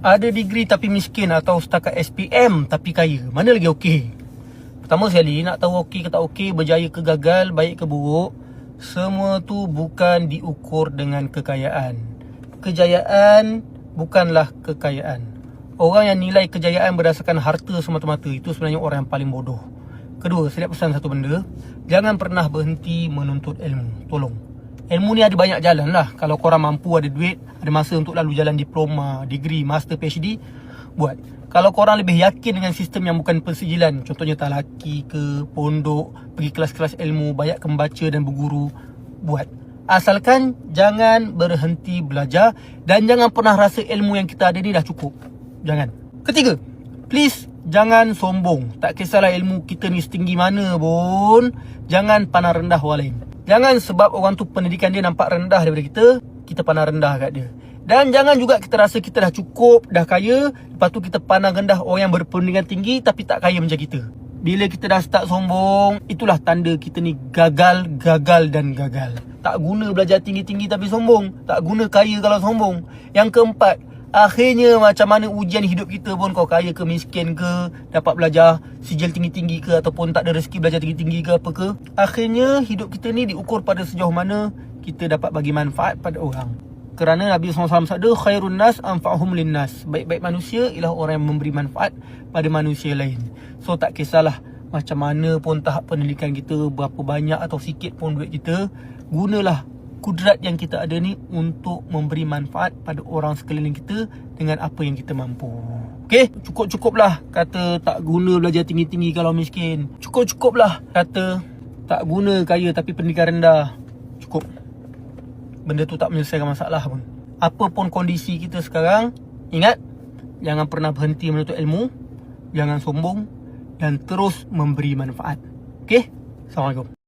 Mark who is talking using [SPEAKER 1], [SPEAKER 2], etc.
[SPEAKER 1] Ada degree tapi miskin atau setakat SPM tapi kaya. Mana lagi okey? Pertama sekali nak tahu okey ke tak okey, berjaya ke gagal, baik ke buruk, semua tu bukan diukur dengan kekayaan. Kejayaan bukanlah kekayaan. Orang yang nilai kejayaan berdasarkan harta semata-mata itu sebenarnya orang yang paling bodoh. Kedua, saya nak pesan satu benda, jangan pernah berhenti menuntut ilmu. Tolong. Ilmu ni ada banyak jalan lah. Kalau korang mampu ada duit Ada masa untuk lalu jalan diploma, degree, master, PhD Buat. Kalau korang lebih yakin dengan sistem yang bukan persijilan Contohnya talaki ke, pondok Pergi kelas-kelas ilmu, banyak membaca dan berguru Buat. Asalkan jangan berhenti belajar Dan jangan pernah rasa ilmu yang kita ada ni dah cukup. Jangan. Ketiga Please jangan sombong. Tak kisahlah ilmu kita ni setinggi mana pun Jangan pandang rendah orang lain Jangan sebab orang tu pendidikan dia nampak rendah daripada kita Kita pandang rendah kat dia. Dan jangan juga kita rasa kita dah cukup, dah kaya Lepas tu kita pandang rendah orang yang berpendidikan tinggi Tapi tak kaya macam kita. Bila kita dah start sombong Itulah tanda kita ni gagal, gagal dan gagal. Tak guna belajar tinggi-tinggi tapi sombong. Tak guna kaya kalau sombong. Yang keempat Akhirnya macam mana ujian hidup kita pun Kau kaya ke miskin ke Dapat belajar sijil tinggi-tinggi ke Ataupun tak ada rezeki belajar tinggi-tinggi ke apa ke. Akhirnya hidup kita ni diukur pada sejauh mana Kita dapat bagi manfaat pada orang. Kerana Nabi SAW sabda Khairun nas anfa'hum linnas. Baik-baik manusia ialah orang yang memberi manfaat pada manusia lain. So tak kisahlah macam mana pun tahap pendidikan kita Berapa banyak atau sikit pun duit kita Gunalah kudrat yang kita ada ni untuk memberi manfaat pada orang sekeliling kita dengan apa yang kita mampu. Okey, cukup-cukuplah kata tak guna belajar tinggi-tinggi kalau miskin. Cukup-cukuplah kata tak guna kaya tapi pendidikan rendah. Cukup. Benda tu tak menyelesaikan masalah pun. Apa pun kondisi kita sekarang, ingat jangan pernah berhenti menuntut ilmu, jangan sombong dan terus memberi manfaat. Okey? Assalamualaikum.